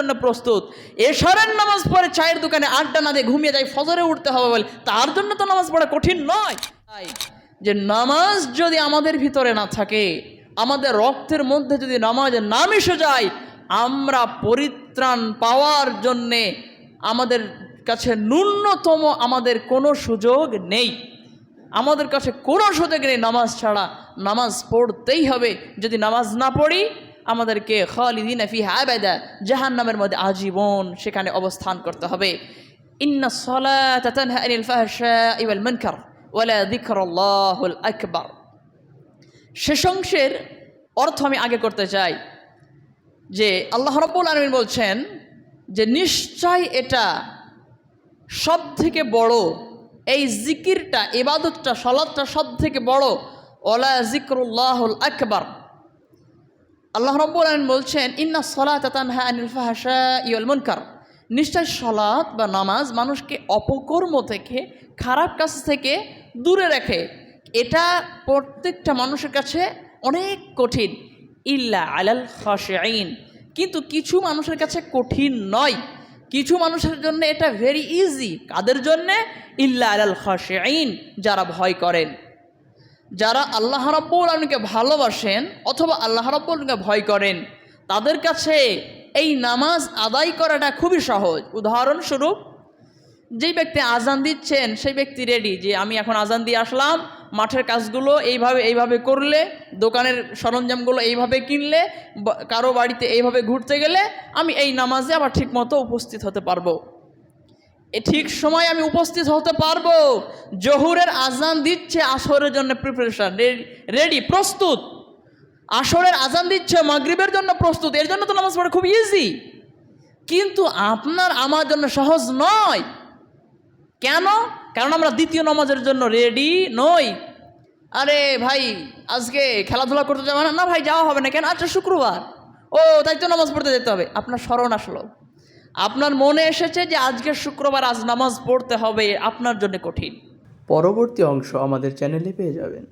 জন্য প্রস্তুত। এশারের নামাজ পড়ে চায়ের দোকানে আড্ডা না দিয়ে ঘুমিয়ে যায়, ফজরে উঠতে হবে বলে। তার জন্য তো নামাজ পড়া কঠিন নয়। তাই যে নামাজ যদি আমাদের ভিতরে না থাকে, আমাদের রক্তের মধ্যে যদি নামাজ না মিশে যায়, আমরা পরিত্রাণ পাওয়ার জন্যে আমাদের কাছে ন্যূনতম আমাদের কোনো সুযোগ নেই। আমাদের কাছে কোনো সুযোগ নেই নামাজ ছাড়া। নামাজ পড়তেই হবে। যদি নামাজ না পড়ি আমাদেরকে খালিদিন ফি আবাদা জাহান নামের মধ্যে আজীবন সেখানে অবস্থান করতে হবে। ইন্না সলাত তানহা আনিল ফাহশাই ওয়াল মুনকার, ওয়ালা যিকরুল্লাহুল আকবার। শেষ অংশের অর্থ আমি আগে করতে চাই, যে আল্লাহ রাব্বুল আলামিন বলছেন যে নিশ্চয় এটা সব থেকে বড়, এই জিকিরটা, ইবাদতটা, সলাদটা সব থেকে বড়। ওলা জিক্রুল্লাহুল আকবার। আল্লাহ রব্বুল আলমিন বলছেন, ইন্না সলাত নিশ্চয় সলাৎ বা নামাজ মানুষকে অপকর্ম থেকে, খারাপ কাজ থেকে দূরে রাখে, এটা প্রত্যেকটা মানুষের কাছে অনেক কঠিন। ইল্লা আলাল খাশিঈন। কিন্তু কিছু মানুষের কাছে কঠিন নয়। কিছু মানুষের জন্য এটা ভেরি ইজি কাদের জন্যে? ইল্লা আলাল খাশিঈন, যারা ভয় করেন। যারা আল্লাহ রাব্বুল আলমীকে ভালোবাসেন অথবা আল্লাহ রাব্বুল আলমীকে ভয় করেন, তাদের কাছে এই নামাজ আদায় করাটা খুবই সহজ। উদাহরণস্বরূপ, যেই ব্যক্তি আজান দিচ্ছেন, সেই ব্যক্তি রেডি যে আমি এখন আজান দিয়ে আসলাম, মাঠের কাজগুলো এইভাবে এইভাবে করলে, দোকানের সরঞ্জামগুলো এইভাবে কিনলে কারও বাড়িতে এইভাবে ঘুরতে গেলে, আমি এই নামাজে আবার ঠিকমতো উপস্থিত হতে পারব। এ ঠিক সময় আমি উপস্থিত হতে পারব। জহুরের আজান দিচ্ছে আসরের জন্য প্রিপারেশন রেডি প্রস্তুত। আসরের আজান দিচ্ছে, মাগরিবের জন্য প্রস্তুত। এর জন্য তো নামাজ পড়া খুব ইজি কিন্তু আপনার আমার জন্য সহজ নয়। কেন? কারণ আমরা দ্বিতীয় নামাজের জন্য রেডি নই। আরে ভাই, আজকে খেলাধুলা করতে যাবে না? না ভাই, যাওয়া হবে না কেন? আচ্ছা শুক্রবার। ও, তাই তো নামাজ পড়তে যেতে হবে। আপনার স্মরণ আসলো। আপনার মনে এসেছে যে আজকে শুক্রবার আজ নামাজ পড়তে হবে, আপনার জন্য কঠিন। পরবর্তী অংশ আমাদের চ্যানেলে পেয়ে যাবেন।